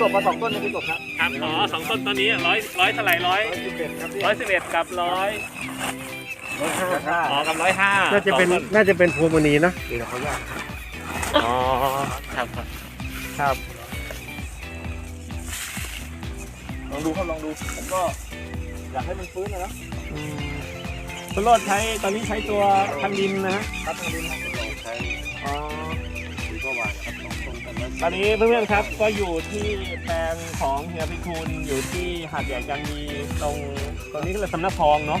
กบมาสองต้นนะพี่กบครับครับอ๋อสองต้นตอนนี้ร้อยร้อยเท่าไหร่ร้อยร้อยสิบเอ็ดครับพี่ร้อยสิบเอ็ดกับร้อยร้อยห้าครับอ๋อกับร้อยห้าน่าจะเป็นสองต้น่าจะเป็นพวงมณีนะเดี๋ยวเขาอยากอ๋อครับครับครับลองดูครับลองดูผมก็อยากให้มันฟื้นนะนะ คุณโรดใช้ตอนนี้ใช้ตัวทางดินนะฮะครับทางดินครับลองใช้อ๋อสีก็หวานครับลองตรงกันแล้วตอนนี้เพื่อนๆครับก็อยู่ที่แปลงของเฮียพิคูลอยู่ที่หาดใหญ่จันมีตรงตรงนี้ก็เลยสำนักทองเนาะ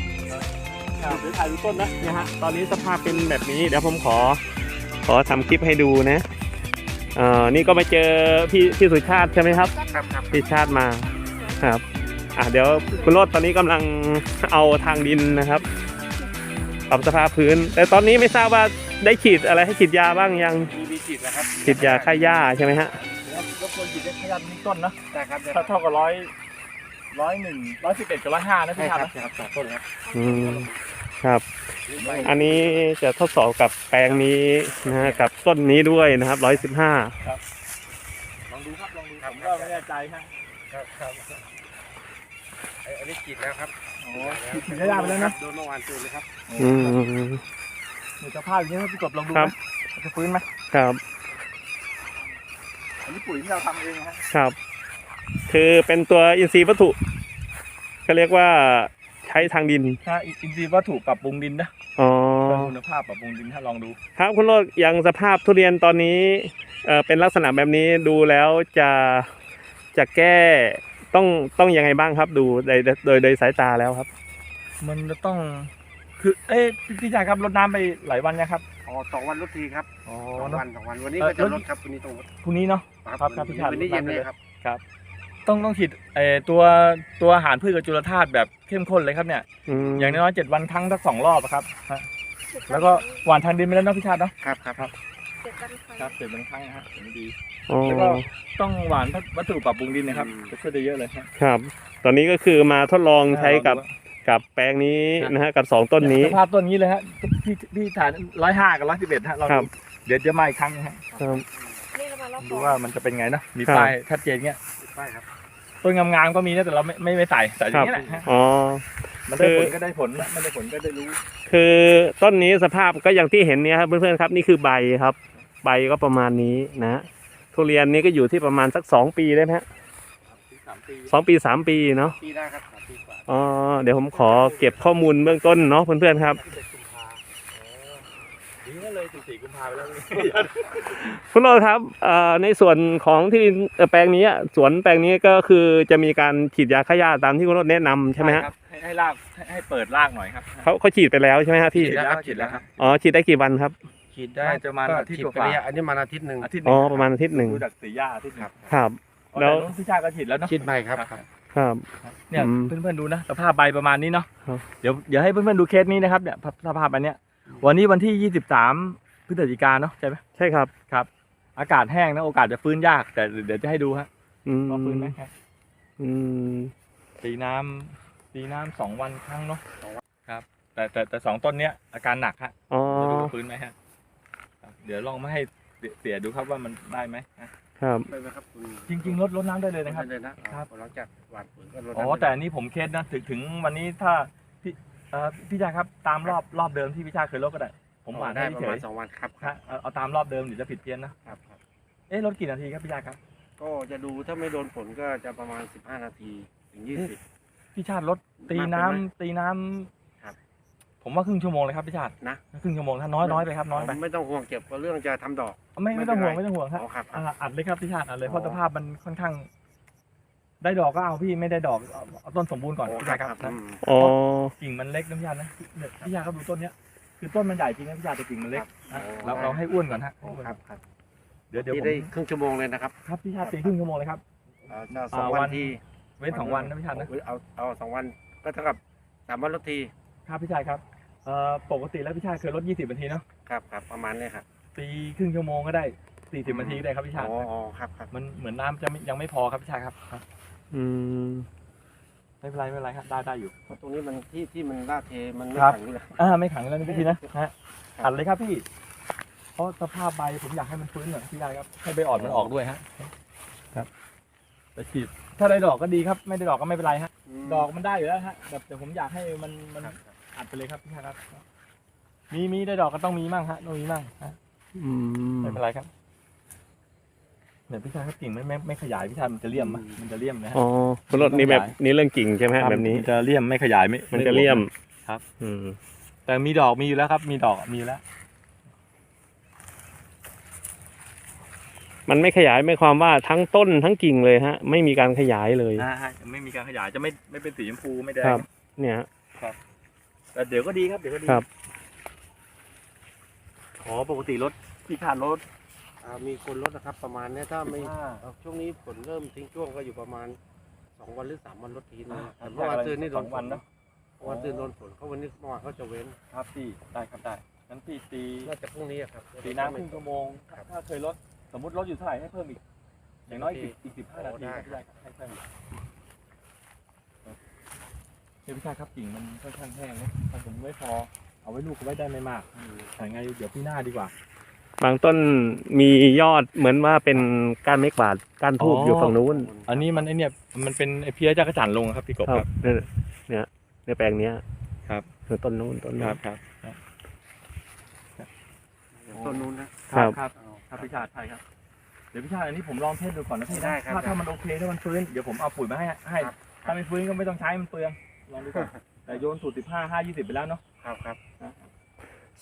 ครับเดี๋ยวถ่ายดูต้นนะเนี่ยฮะตอนนี้สภาพเป็นแบบนี้เดี๋ยวผมขอ ขอทำคลิปให้ดูนะเอ่อนี่ก็มาเจอพี่พี่สุชาติใช่ไหมครับ ครับครับพี่ชาติมาครับ อะเดี๋ยวคุณโรดตอนนี้กำลังเอาทางดินนะครับ ปรับสภาพพื้น แต่ตอนนี้ไม่ทราบว่าได้ฉีดอะไรให้ฉีดยาบ้างยังมีบีฉีดนะครับฉีดยาฆ่าหญ้าใช่ไหมฮะแล้วรบกวนฉีดได้ขยันนิดต้นนะได้ครับได้คเท่ารับเท่ากับร้อยร้อยหนึ่งร้อยสิบเอ็ดกับร้อยห้านะใช่พี่คครัรับบใช่ครับสองต้นครับอืมครับ อันนี้จะทดสอบกับแปลงนี้นะฮะกับต้นนี้ด้วยนะครับร้อยสิบห้าลองดูครับลองดูผมก็ไม่แน่ใจครับครับครับอันนี้ฉีดแล้วครับ โอ้ฉีดได้ยาไปแล้วนะโดนเมื่อวานตื่นเลยครับอืมเดี๋ยวสภาพอย่างนี้ครับพี่กบลองดูครันะบจะฟื้นไหมครับอันนี้ปุ๋ยที่เราทำเองนะฮะครับ คือเป็นตัวอินทรีย์วัตถุก็เรียกว่าใช้ทางดินถ้าอินทรีย์วัตถุปรับปรุงดินนะอ๋อเพิ่มคุณภาพปรับปรุงดินถ้าลองดู ครับคุณโรดอย่างสภาพทุเรียนตอนนี้เอ่อเป็นลักษณะแบบนี้ดูแล้วจะจะแก้ ต้องต้องยังไงบ้างครับ ดูโดยโดยโดยสายตาแล้วครับ มันจะต้อง คือ เอ๊ะพี่พี่ชายครับรดน้ำไปหลายวันยังครับอ๋อสองวันลดทีครับอ๋อสองเนอะ วันสองวันวันนี้เอ่อก็จะลดลดครับวันนี้ต้องลดพรุ่งนี้เนาะ ครับครับพี่ชาติวันนี้เย็นเลยครับ ต้องต้องฉีดเอ่อตัวตัวอาหารพืชกับจุลธาตุแบบเข้มข้นเลยครับเนี่ย มอย่างน้อยๆเจ็ดวันครั้งสักสองรอบอะครับฮะแล้วก็หวานทางดินไปแล้วเนาะพี่ชาติเนาะ ครับครับครับเจ็ดวันครั้งครับเจ็ดวันครั้งนะฮะถึงดีอ๋อแล้วก็ต้องหวานวัตถุปรับปรุงดินนะครับจะช่วยได้เยอะเลยฮะครับ ตอนนี้ก็คือมาทดลองใช้กับกับแปลงนี้นะฮะกับสองต้นนี้ สภาพต้นนี้เลยฮะพี่พี่ฐานร้อยห้ากับร้อยสิบเอ็ดฮะเราครับ เดี๋ยวจะมาอีกครั้งนะฮะครับนี่เรามารอบสดูองว่ามันจะเป็นไงนะมีครับป้ายชัดเจนเงี้ยใช่ครับต้นงามๆก็มีนะแต่เราไม่ไม่ไม่ใส่ใส่อคย่ารับงนี้แหละฮะอ๋อ มันได้ผคืลอก็ได้ผลไม่ได้ผลก็ได้รู้ คือต้นนี้สภาพก็อย่างที่เห็นเนี่ยครับเพื่อนๆครับนี่คือใบครับ ใบก็ประมาณนี้นะฮะทุเรียนนี้ก็อยู่ที่ประมาณสักสองปีได้ไหมฮะสามปีสองปีสามปีเนาะปีได้ครับสามปีกว่าอ๋อเดี๋ยวผมขอเก็บข้อมูลเบื้องต้นเนาะเพื่อนๆครับดีก็เลยสิบสี่กุมภาไปแล้วนี่คุณโรจน์ครับเอ่อในส่วนของที่ดินเอ่อแปลงนี้อะสวนแปลงนี้ก็คือจะมีการฉีดยาฆ่าหญ้าตามที่คุณโรจน์แนะนำใช่ไหมฮะครับให้ให้รากให้ให้เปิดรากหน่อยครับเขาเขาฉีดไปแล้วใช่ไหมฮะพี่ฉีดแล้วครับฉีดแล้วครับอ๋อฉีดได้กี่วันครับ ฉีดได้ประมาณก็อาทิตย์ฉีดกไปว่าระยะอันนี้มาอาทิตย์หนึ่งๆอาทิตย์หอ๋นึ่องประมาณอาทิตย์หนึ่งดูจากสีหญ้าอาทิตย์หนึ่งครับครับอ๋อแล้วต่น้องพี่ชาก็ฉีดแล้วเนาะฉีดใหม่ครับครับ ครับ เนี่ยอืมเพื่อนๆดูนะสภาพใบประมาณนี้เนาะครับ เดี๋ยวเดี๋ยวให้เพื่อนๆดูเคสนี้นะครับเนี่ยสภาพอันเนี้ยวันนี้วันที่ 23 พฤศจิกายนเนาะใช่ไหมใช่ครับครับ อากาศแห้งนะโอกาสจะฟื้นยากแต่เดี๋ยวจะให้ดูฮะอืมว่าฟื้นไหมฮะอืมตีน้ำตีน้ำสองวันครั้งเนาะครับแต่แต่แต่สองต้นเนี้ยอาการหนักฮะอ๋อจะดูว่าฟื้นไหมฮะครับ เดี๋ยวลองมาให้เสียดูครับว่ามันได้ไหมฮะครับ ได้ไหมครับคุณจริงๆลดลดน้ำได้เลยนะครับ ได้เลยนะครับ หลังจากหวานปุ๋ยก็ลดอ๋อน้ำแต่อันนี้ผมเคสนะถึงถึงวันนี้ถ้าพี่เอ่อพี่ชาครับตามรอบรอบเดิมที่พี่ชาเคยลดก็ได้ ผมหวานได้ให้ประเฉมาณยสองวันครับๆฮะเอาเอาตามรอบเดิมเดี๋ยวจะผิดเพี้ยนนะครับครับ เอ๊ะลดกี่นาทีครับพี่ชาครับก็จะดูถ้าไม่โดนฝนก็จะประมาณ 15 นาทีถึง 20 พี่ชาติลดตีน้ำมากไปไหมตีน้ำครับ ผมว่าครึ่งชั่วโมงเลยครับพี่ชาตินะ ครึ่งชั่วโมงถ้าน้อยน้อยไปครับน้อยไปไม่ต้องห่วงเก็บกับเรื่องจะทำดอก ไม่ไม่ไม่ต้องเป็นห่วงไรไม่ต้องห่วงครับอ๋อครับ อ่าอัดเลยครับพี่ชาติอัดเลยเพอ๋ราะอสภาพมันค่อนข้าง ได้ดอกก็เอาพี่ไม่ได้ดอกเอาเอาต้นสมบูรณ์ก่อนโอ้พี่ครัชาบติคครัรับบอืม อ๋อ กิ่งมันเล็กนะพี่ชาตินะเนี่ยพี่ชาติครับดูต้นเนี้ยคือต้นมันใหญ่จริงนะพี่ชาติแต่กิ่งมันเล็กนะเราเราให้อ้วนก่อนฮะอ๋อครับครับเดี๋ยวเดี๋ยวที่ผมได้ครึ่งชั่วโมงเลยนะครับครับพี่ชาติตีครึ่งชั่วโมงเลยครับ เอ่อจะสองอ่าวัวัน นทีเว้นสองวันนะพี่ชาตินะเอาเอาสองวันก็เท่ากับสามวันลดทีครับพี่ชายครับ เอ่อปกติแล้วพี่ชายเคยลด20นาทีเนาะครับครับประมาณนี้ครับตีครึ่งชั่วโมงก็ได้ 40นาทีก็ได้ครับพี่ชายอ๋ออ๋อครับครับมันเหมือนน้ำจะไม่ยังไม่พอครับพี่ชายครับครับอืมไม่เป็นไรไม่เป็นไรครับได้ได้อยู่ เพราะตรงนี้มันที่ที่มันลาดเทมันไม่ครับ ขังอยู่เลยอ่าไม่ขังแล้วนี่พี่นะฮะอัดเลยครับพี่ เพราะสภาพใบผมอยากให้มันฟื้นหน่อยพี่ยาครับให้ใบอ่อนมันออกด้วยฮะครับแต่ฉีดถ้าได้ดอกก็ดีครับ ไม่ได้ดอกก็ไม่เป็นไรฮะดอกมันได้อยู่แล้วฮะแบบแต่ผมอยากให้มันมัน อัดไปเลยครับพี่ชายครับ มีมีได้ดอกก็ต้องมีมั่งฮะต้องมีมั่งฮะอืมไม่เป็นไรครับเนี่ยพี่ชายครับกิ่งไม่ไม่ไม่ขยายพี่ชายมันจะเลี่ยมไหมมันจะเลี่ยมนะฮะ อ๋อคุณรถนี่แบบนี่เรื่องกิ่งใช่ไหมฮะแบบนี้ มันจะเลี่ยมไม่ขยายไม่มันจะเลี่ยมครับ อืม แต่มีดอกมีอยู่แล้วครับ มีดอกมีอยู่แล้ว มันไม่ขยายไม่ความว่าทั้งต้นทั้งกิ่งเลยฮะ ไม่มีการขยายเลยนะฮะไม่มีการขยายจะไม่ไม่เป็นสีชมพูไม่แดครังบเนี่ยฮะ แต่เดี๋ยวก็ดีครับเดี๋ยวก็ดีครับอ๋อปกติรถพี่ขาดรถอ่ามีคนลดนะครับประมาณเนี้ยถ้าไม่อ่าเอาช่วงนี้ฝนเริ่มทิ้งช่วงก็อยู่ประมาณสองวันหรือสามวันลดทีนึงอ่าแต่เมื่อวานซืนนี่โดสอนงฝวันนเนอะเมื่อวานซืนโดนฝนเขาวันนี้เมื่อวานเขาจะเว้นครับพี่ได้ครับได้งั้นพี่ตีน่าจะพรุ่งนี้อะครับตีน้ำครึ่งชั่วโมงครับถ้าเคยลดสมมติลดอยู่เท่าไหร่ให้เพิ่มอีกอย่างน้อยอีกอีกสิบห้านาโอ้ทีได้ก็ได้ครับให้เพิ่มอีก เดี๋ยวพี่ชายครับกิ่งมันค่อนข้างแห้งนะถ้าผมไม่พอ เอาไว้ลูกเอาไว้ได้ไม่มากแต่ไงเดี๋ยวพี่หน้าดีกว่าบางต้นมียอดเหมือนว่าเป็นก้านเมกบาดก้านทูบอ๋อออยู่ฝั่งนู้นอันนี้มันไอเนี่ยมันเป็นไอเพี้ยจักรจันทร์ลงครับพี่กบคครัรับบเนี่ยเนี่ยในแปลงเนี้ยครับคือต้นนู้นต้นคนู้รันบครับต้นนู้นนะครับครับเอาครับพี่ชาติใช่ครับเดี๋ยวพี่ชาติอันนี้ผมลองเทสดูก่อนนะพี่ได้นะครับถ้าได้ถ้ามันโอเคถ้ามันฟื้นเดี๋ยวผมเอาปุ๋ยมาให้ให้ครับถ้าไม่ฟื้นก็ไม่ต้องใช้มันเปลือง ลองดูก่อนแต่โยนสูตรสิบห้าห้ายี่สิบไปแล้วเนาะครับครับ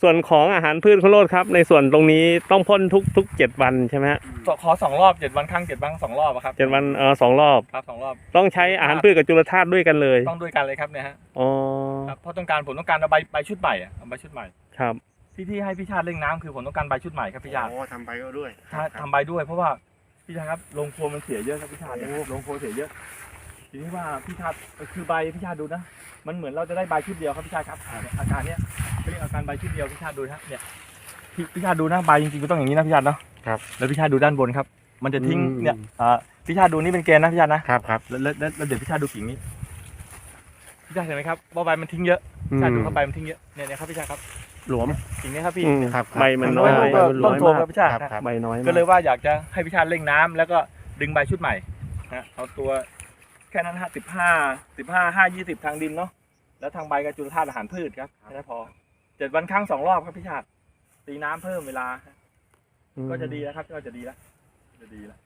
ส่วนของอาหารพืชคุณโรดครับ ในส่วนตรงนี้ต้องพ่นทุกทุกเจ็ดวันใช่ไหมฮะขอสองรอบเจ็ดวันครั้งเจ็ดวันสองรอบอะครับเจ็ดวันเออสองรอบครับสองรอบต้องใช้อาหารพืชกับจุลธาตุด้วยกันเลย ต้องด้วยกันเลยครับเนี่ยฮะอ๋อครับเพราะต้องการผมต้องการเอาใบใบชุดใหม่อะเอาใบชุดใหม่ครับที่ที่ให้พี่ชาติเร่งน้ำคือผมต้องการใบชุดใหม่ครับพี่ชาติโอ้ทำไปก็ด้วยถ้าทำใบด้วยเพราะว่าพี่ชาติครับลงโคลนมันเสียเยอะครับพี่ชาติเนี่ยลงโคลนเสียเยอะ ทีนี้ว่าพี่ชาติคือใบพี่ชาติดูนะ มันเหมือนเราจะได้ใบชุดเดียวครับพี่ชาติครับเนี่ยอาการเนี้ยเรียกอาการใบชุดเดียวพี่ชาติดูนะเนี่ยพี่พี่ชาติดูนะใบจริงๆก็ต้องอย่างนี้นะพี่ชาติเนาะครับแล้วพี่ชาติดูด้านบนครับ มันจะทิ้งอืมเนี่ยอ่าพี่ชาติดูนี่เป็นเกณฑ์นะพี่ชาตินะครับครับแล้วแล้วแล้วแล้วเดี๋ยวพี่ชาติดูกิ่งนี้พี่ชาติเห็นไหมครับว่าใบมันทิ้งเยอะอืพี่มชาติดูเข้าใบมันทิ้งเยอะเนี่ยเนี่ยครับพี่ชาติครับหลวมกิ่งนี้ครับพี่อืมครับใบมันกิ่งน้อยลูกใบก็มันต้น้นอยโทมมาครักบพี่ชาติครับนะครับใบน้อยก็มากเลยว่าอยากจะให้พี่ชาติเร่งน้ำแล้วก็ดึงใบชุดใหม่นะเอาตัวแค่นั้นฮะสิบห้าสิบห้าห้ายี่สิบทางดินเนาะแล้วทางใบกับจุลธาตุอาหารพืชครับแค่นั้นพอเจ็ดวันครั้งสองรอบครับพี่ชาติตีน้ำเพิ่มเวลา ก็จะดีแล้วครับก็จะดีแล้วจะดีแล้ว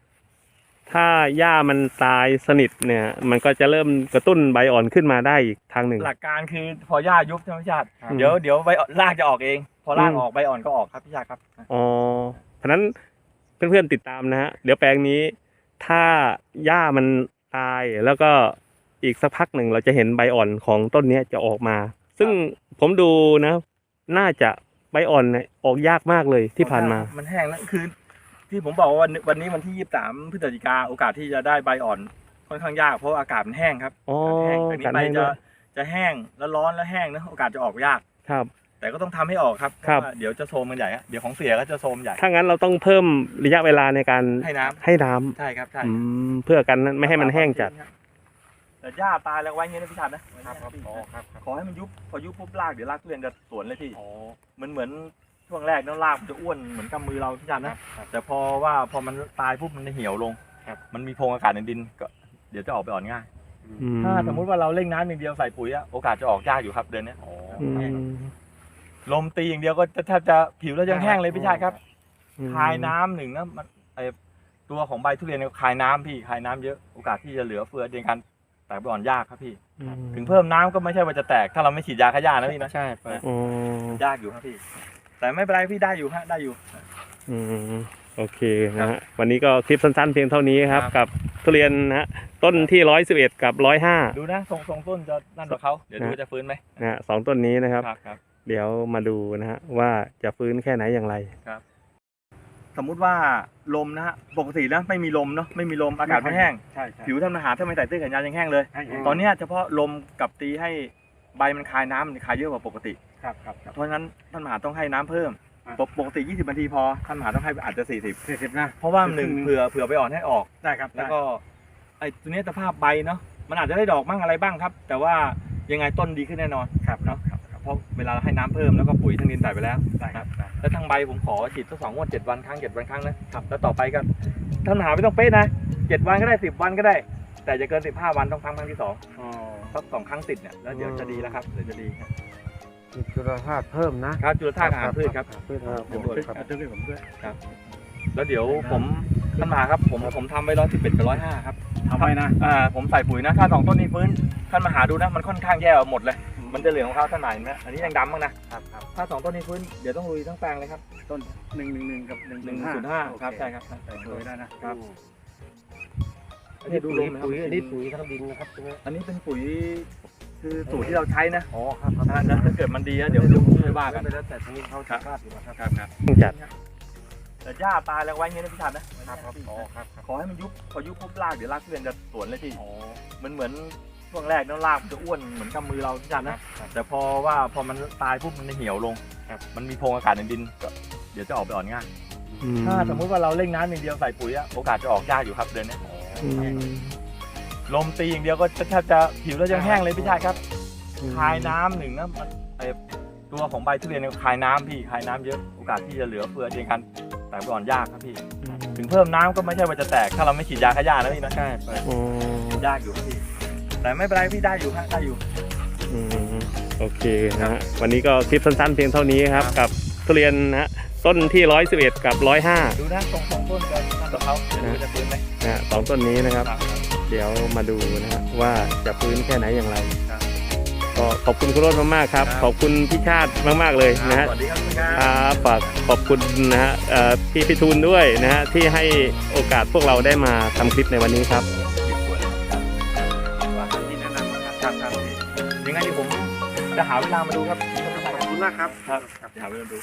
ถ้าหญ้ามันตายสนิทเนี่ย มันก็จะเริ่มกระตุ้นใบอ่อนขึ้นมาได้อีกทางหนึ่ง หลักการคือพอหญ้ายุบใช่ไหมพี่ชาติครับ เดี๋ยวเดี๋ยวใบอ่อนรากจะออกเอง พอรากอืมออกใบอ่อนก็ออกครับพี่ชาติครับ อ๋อเพราะฉะนั้นเพื่อนๆติดตามนะฮะ เดี๋ยวแปลงนี้ ถ้าหญ้ามัน ตายแล้วก็อีกสักพักหนึ่งเราจะเห็นใบอ่อนของต้นเนี้ยจะออกมา ซึ่งผมดูนะ น่าจะใบอ่อนเนี่ยออกยากมากเลยที่ผ่านมา มันแห้งแล้วคือ ที่ผมบอกว่าวันวันนี้วันที่ยี่สิบสามพฤศจิกาโอกาสที่จะได้ใบอ่อนค่อนข้างยากเพราะว่าอากาศมันแห้งครับอ๋อแห้งแต่นี้การใบแห้งจะด้วยจะแห้งแล้วร้อนแล้วแห้งนะโอกาสจะออกยากครับ แต่ก็ต้องทำให้ออกครับครับเพาะว่าเดี๋ยวจะโซมกันใหญ่ฮะเดี๋ยวของเสียก็จะโซมใหญ่ ถ้างั้นเราต้องเพิ่มระยะเวลาในการให้น้ำให้น้ำใช่ครับใช่อืมเพื่อกันไม่ให้มันแห้งจัดแต่หญ้าตายแล้วไว้เงี้ยนะพี่ชาตินะครับครับอ๋อครับครับ ขอให้มันยุบพอยุบปุ๊บรากเดี๋ยวรากทุเรียนจะสวนเลยพี่อ๋อมันเหมือนช่วงแรกนั้นรากมันจะอ้วนเหมือนกำมือเราพี่ชาตินะแต่พอว่าพอมันตายปุ๊บมันจะเหี่ยวลงครับมันมีโพรงอากาศในดินก็เดี๋ยวจะออกไปอ่อนง่ายอืถ้าสมมุติว่าเราเร่งน้ำอย่างเดียวใส่ปุ๋ยอะโอกาสจะออกยากอยู่ครับเดือนเนี้ยอืม ลมตีอย่างเดียวก็จะแทบจะผิวแล้วยังแห้งเลยพี่ชายครับอืมคายน้ำหนึ่งนะมันไอตัวของใบทุเรียนเนี่ยคายน้ำพี่คายน้ำเยอะโอกาสที่จะเหลือเฟือในการแตกไปอ่อนยากครับพี่อืมถึงเพิ่มน้ำก็ไม่ใช่ว่าจะแตก ถ้าเราไม่ฉีดยาฆ่าหญ้านะพี่นะใช่ไปอ๋อยากอยู่ครับพี่ แต่ไม่เป็นไรพี่ได้อยู่ฮะได้อยู่ อืมโอเคนะฮะวันนี้ก็คลิปสั้นๆเพียงเท่านี้ครับ ครับ กับทุเรียนนะฮะต้นที่ร้อยสิบเอ็ดกับร้อยห้า ดูนะทรงทรงต้นจะนั่นกว่าเขาเดี๋ยวดูนะว่าจะฟื้นไหมนะฮะสองต้นนี้นะครับ ครับครับ เดี๋ยวมาดูนะฮะว่าจะฟื้นแค่ไหนอย่างไรสมมุติว่าลมนะฮะปกตินะไม่มีลมเนาะไม่มีลมอากาศไม่แห้ง ใช่ใช่ ผิวทำอาหารถ้าไม่ใส่เสื้อแขนยาวยังแห้งเลยให้ให้ตอนเนี้ยเฉพาะลมกับตีให้ใบมันคายน้ำมันคายเยอะกว่าปกติ ครับครับครับ เพราะฉะนั้นท่านมหาต้องให้น้ำเพิ่มอะ ปกปกติ 20 นาทีพอท่านมหาต้องให้อาจจะ 40 สี่สิบนะ เพราะว่าหนึ่งครึ่งเผื่อเผื่อไปอ่อนให้ออก ได้ครับแล้วก็ไอ้ตัวเนี้ยสภาพใบเนาะมันอาจจะได้ดอกบ้างอะไรบ้างครับ แต่ว่ายังไงต้นดีขึ้นแน่นอนครับเนาะค รับครับเพเพราะเวลาเราให้น้ำเพิ่มแล้วก็ปุ๋ยทางดินใส่ไปแล้วครับ แล้วทางใบผมขอฉีดสักสองงวดเจ็ดวันครั้งเจ็ดวันครั้งนะครับแล้วต่อไปก็ท่านหาไม่ต้องเป๊ะนะเจ็ดวันก็ได้สิบวันก็ได้ แต่จะเกินสิบห้าวันต้องครั้งครั้งที่สองอ๋อสักสองครั้งติดเนี่ยแล้วเดี๋ยวจะดีแล้วครับเดี๋ยวจะดีครับมีจุลธาตุเพิ่มนะครับจุลธาตุอาหารพืชครับ พืชครับเดี๋ยวผมด้วยครับครับด้วยผมด้วยแล้วเดี๋ยวผมท่านมาครับผมผมทำไว้ร้อยสิบเอ็ดกับร้อยห้าครับ ทำไมนะ อ่าผมใส่ปุ๋ยนะถ้าสองต้นนี้ฟื้นท่านมาหาดูนะมันค่อนข้างแย่หมดเลย มันจะเหลืองของเขาท่านไหนไหมอันนี้ยังดำบ้างนะครับครับถ้าสองต้นนี้ฟื้นเดี๋ยวต้องลุยทั้งแปลงเลยครับต้นหนึ่งหนึ่งหนึ่งกับหนึ่งหนึ่งศูนย์ห้าครับใช่ครับใส่ปุ๋ยได้นะครับอันนี้ดูลมนะครับปุ๋ยอันนี้ปุ๋ยทั้งดินนะครับใช่ไหมอันนี้เป็นปุ๋ยคือสูตรที่เราใช้นะอ๋อครับครับถ้าถ้าเกิดมันดีแล้วเดี๋ยวเดี๋ยวค่อยว่ากันไปแล้วแต่ทีนี้เขาจะทราบอยู่นะครับครับครับจัดแต่หญ้าตายแล้วไว้อย่างนี้นะพี่ชัดนะครับครับอ๋อครับครับขอให้มันยุบพอยุบปุ๊บรากเดี๋ยวรากทุเรียนจะสวนเลยพี่อ๋อมันเหมือน ช่วงแรกเนั้นรากมันจะอ้วนเหมือนกำมือเราพี่ชัดนะ แต่พอว่าพอมันตายปุ๊บมันจะเหี่ยวลง มันมีโพรงอากาศในดินก็เดี๋ยวจะออกไปอ่อนง่ายอืมถ้าสมมุติว่าเราเร่งน้ำอย่างเดียวใส่ปุ๋ยอะโอกาสจะออกยากอยู่ครับเดือนเนี้ยอืมลมตีอย่างเดียวก็แทบจะผิวเรายังแห้งเลยพี่ชายครับ คายน้ำหนึ่งนะมันไอตัวของใบทุเรียนเนี่ยคายน้ำพี่คายน้ำเยอะโอกาสที่จะเหลือเฟือในการแตกไปอ่อนยากครับพี่ ถึงเพิ่มน้ำก็ไม่ใช่ว่าจะแตกถ้าเราไม่ฉีดยาฆ่าหญ้านะพี่นะใช่อ๋อยากอยู่ครับพี่ แต่ไม่เป็นไรพี่ได้อยู่ฮะได้อยู่ อืมโอเคนะฮะวันนี้ก็คลิปสั้นๆ เพียงเท่านี้ครับ กับทุเรียนนะฮะต้นที่ 111 กับ 105ดูนะตรงสองต้นกันนั่นต่อเขาเดี๋ยวดูจะฟื้นไหมนะฮะสองต้นนี้นะครับ เดี๋ยวมาดูนะฮะว่าจะฟื้นแค่ไหนอย่างไร ครับก็ขอบคุณคุณโรจน์มากๆครับ ครับ ขอบคุณพี่ชาติมากๆเลยนะฮะ สวัสดีครับคุณคครับรับฝากขอบคุณนะฮะเอ่อพี่พิทูลด้วยนะฮะที่ให้โอกาสพวกเราได้มาทำคลิปในวันนี้ครับ พี่ยังไงที่ผมจะหาเวลามาดูครับขอบคุณมากครับ ครับจะหาเวลามาดู